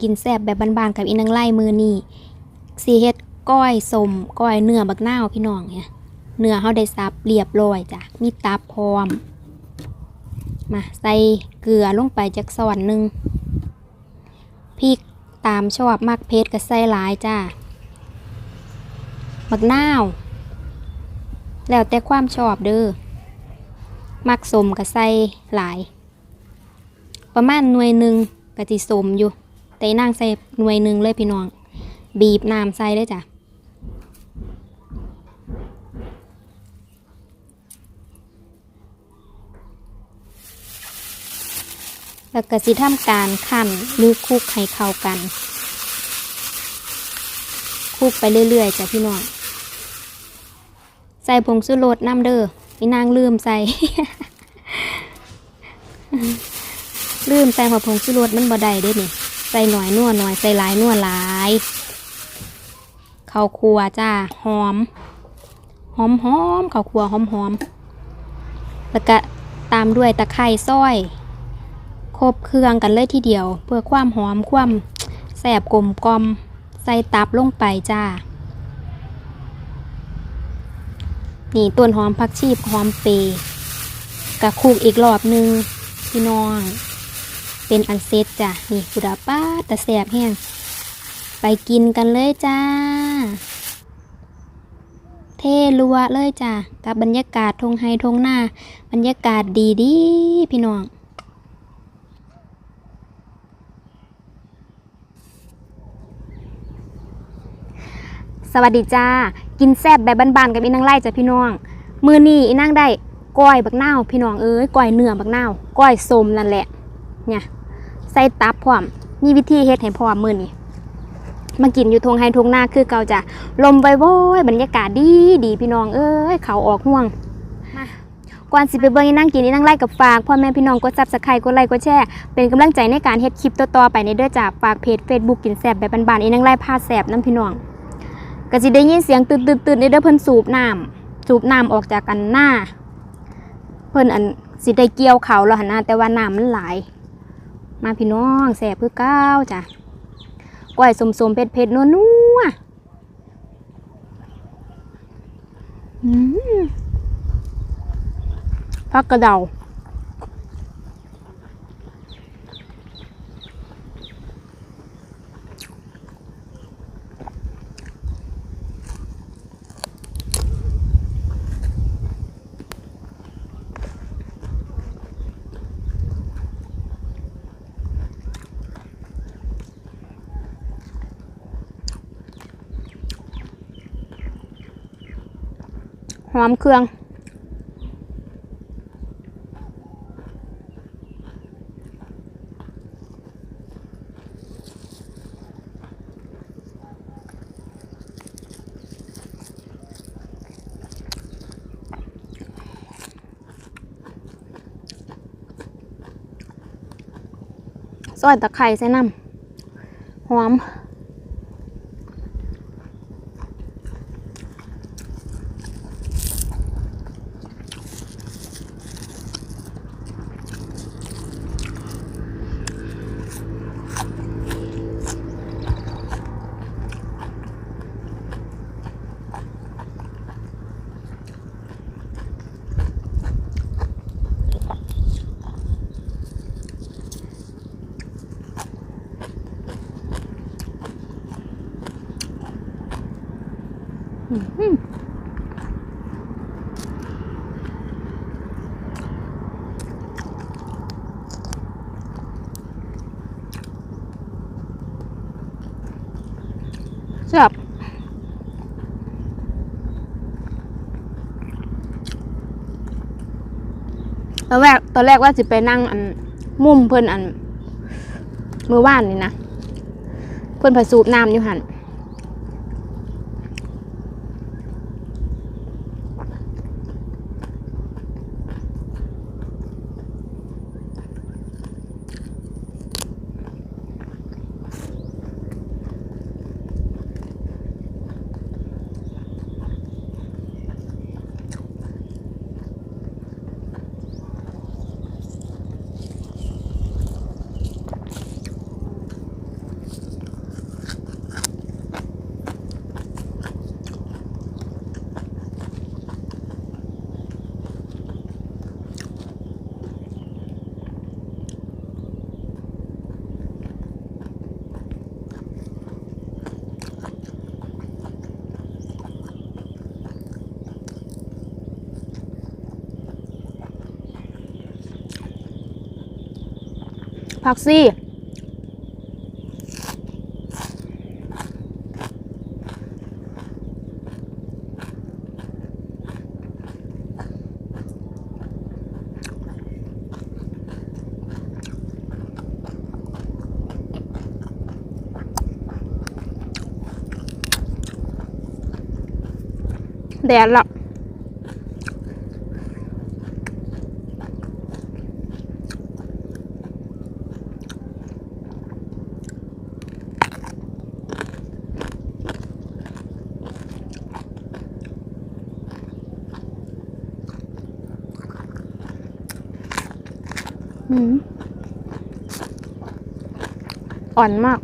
กินแซ่บแบบบานๆกับอีนังไล่มือนี่สีเฮ็ดก้อยสมก้อยเนื้อบักนาวพี่น้องเนี่ยเนื้อเฮาได้ซับเรียบร้อยจ้ะมีตับพร้อม มาใส่เกลือลงไปจักส่วนหนึ่งพริกตามชอบมักเผ็ดก็ใส่หลายจ้าบักนาว แล้วแต่ความชอบเด้อมักสมก็ใส่หลาย ประมาณหน่วยหนึ่งกะทิสมอยู่ แต่นางใส่หน่วยหนึ่งเลยพี่น้อง บีบน้ำใส่เลยจ้ะแล้วก็สิทำการคั่นหรือคลุกให้เข้ากันคลุกไปเรื่อยๆจ้ะพี่น้องใส่ผงชูรสน้ำเด้ออีนางลืมใส่ลืมใส่หัวผงชูรสมันบ่ได้เด้นี่ ใส่หน่อยนัวหน่อยใส่หลายนัวหลายข้าวคั่วจ้าหอม หอมหอมข้าวคั่วหอมหอมแล้วก็ตามด้วยตะไคร้ซอย ครบเครื่องกันเลยทีเดียว เพื่อความหอมความแสบกลมกลมใส่ตับลงไปจ้า นี่ต้นหอมผักชีหอมเปรย์กะคูกอีกรอบหนึงพี่น้อง เป็นอันเซตจ้ะ นี่กุดาป้าต่แสบแห้ง ไปกินกันเลยจ้า เท่ลัวเลยจ้ะ กับบรรยากาศทงไฮทงหน้า บรรยากาศดีดีพี่น้องสวัสดีจ้า กินแซ่บแบบบ้านๆกับอีนางไล่จ้ะพี่น้อง มือนี้อีนางได้ก้อยบักนาวพี่น้องเอ้ยก้อยเนื้อบักนาวก้อยสมนั่นแหละเนี่ย ส่ตับพร้อม มีวิธีเฮ็ดให้พร้อมมือนี้มากินอยู่ทงไฮทงหน้าคือเก่าจ้ะลมไว้โว้ยบรรยากาศดีดีพี่น้องเอ้ยเขาออกห่วงมาก่อนสิไปเบิ่งอีนางกินอีนางไล่กับฝากพ่อแม่พี่น้องกดซับสไครต์กดไลค์กดแชร์เป็นกำลังใจในการเฮ็ดคลิปต่อๆไปในเด้อจ้ะฝากเพจ Facebook กินแซ่บแบบบ้านๆอีนางไล่พาแซ่บน้ำพี่น้องก็สิได้ยินเสียงตื่นตื่นตื่นเด้อเพิ่นสูบน้ำสูบน้ำออกจากกันหน้า เพิ่นอันสิได้เกี่ยวเขาแล้วหันนะแต่ว่าน้ำมันหลาย มาพี่น้องแสบคือก้าวจ้ะก้อยสมสมเผ็ดเผ็ดนัวนัวพักกระเดา หอมเครื่อง ซอยตะไคร้ใส่น้ำหอม จับตอนแรกตอนแรกว่าจะไปนั่งอันมุมเพื่อนอันมือว่านนี่นะ เพื่อนผสูบน้ำอยู่หัน ผักซี่แดดละ อ่อนมาก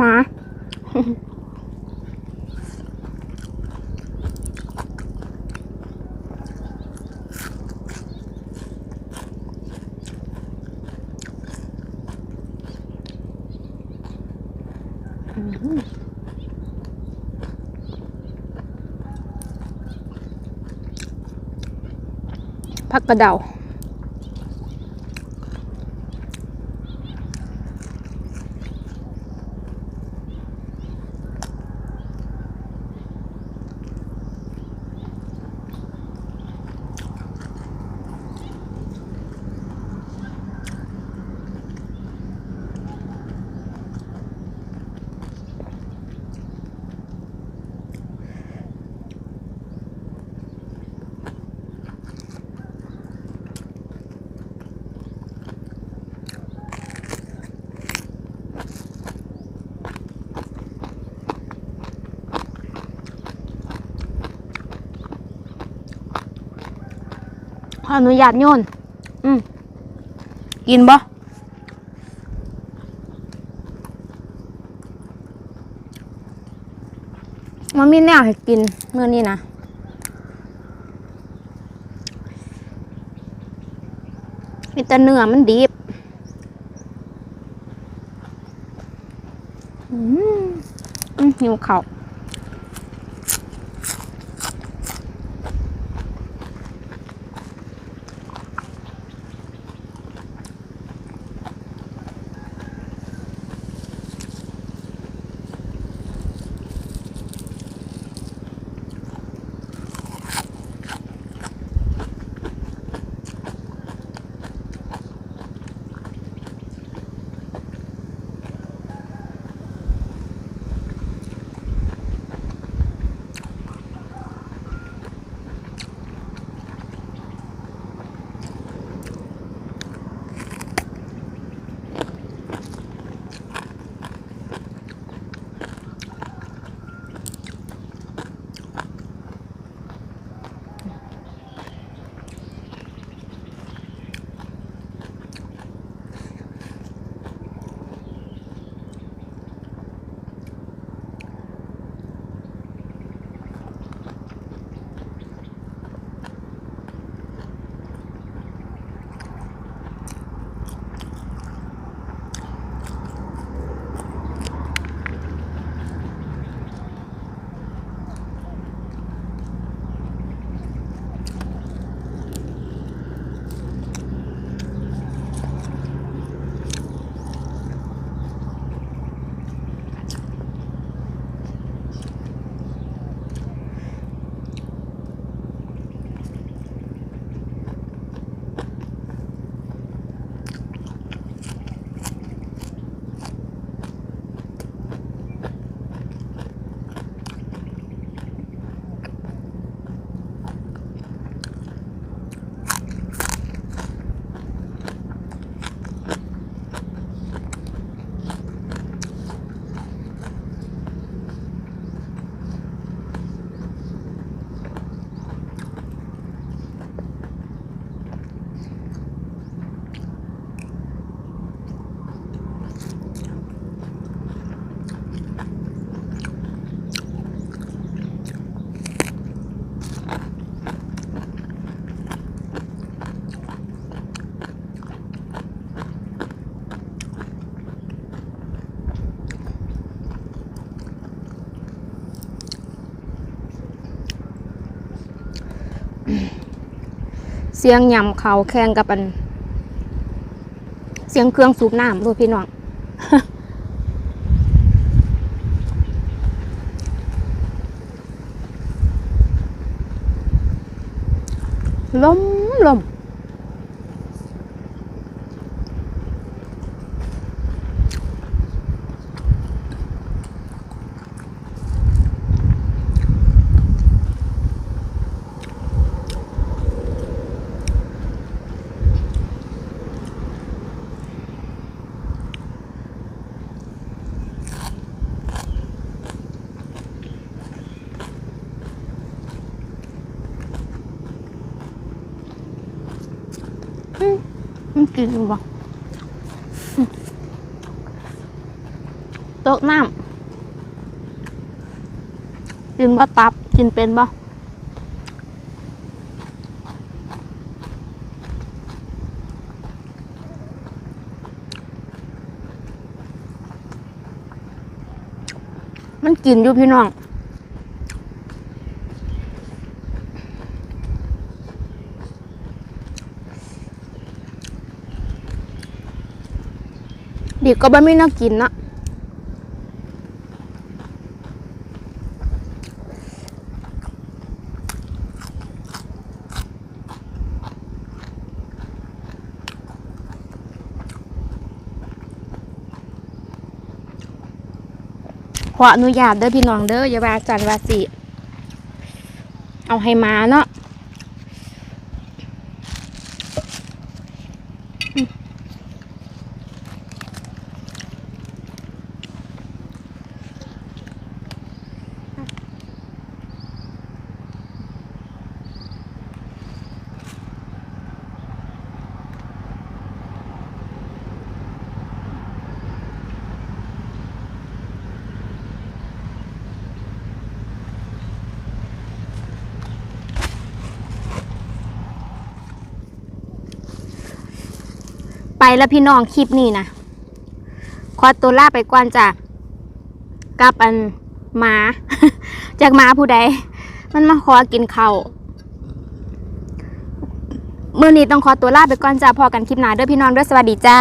หมาผักกระเดา ออนุญาตโยน อืมกินบ่มันมีแนวให้กินเมื่อนี้นะมีแต่เนื้อมันดิบอืมอืมหิวเข้า เสียงยำเขาแข่งกับอัน เสียงเครื่องสูบน้ำดูพี่น้องลมลมมัน กินอยู่บ่อืมโต๊ะน้ำกินบ่ตับ กินเป็นบ่มันกินอยู่พี่น้อง ดิบก็บ่ไม่น่ากินนะขออนุญาตเด้อพี่น้องเด้ออย่าว่าจันว่าสิ เอาให้มาเนาะ ไปแล้วพี่น้องคลิปนี้นะขอตัวลาไปก่อนจ้ะกับอันหมา จากหมาผู้ใด มันมาขอกินเขาวมือนี้ต้องขอตัวลาไปก่อนจ้ะพอกันคลิปหน้าเด้อพี่น้องเด้อสวัสดีจ้า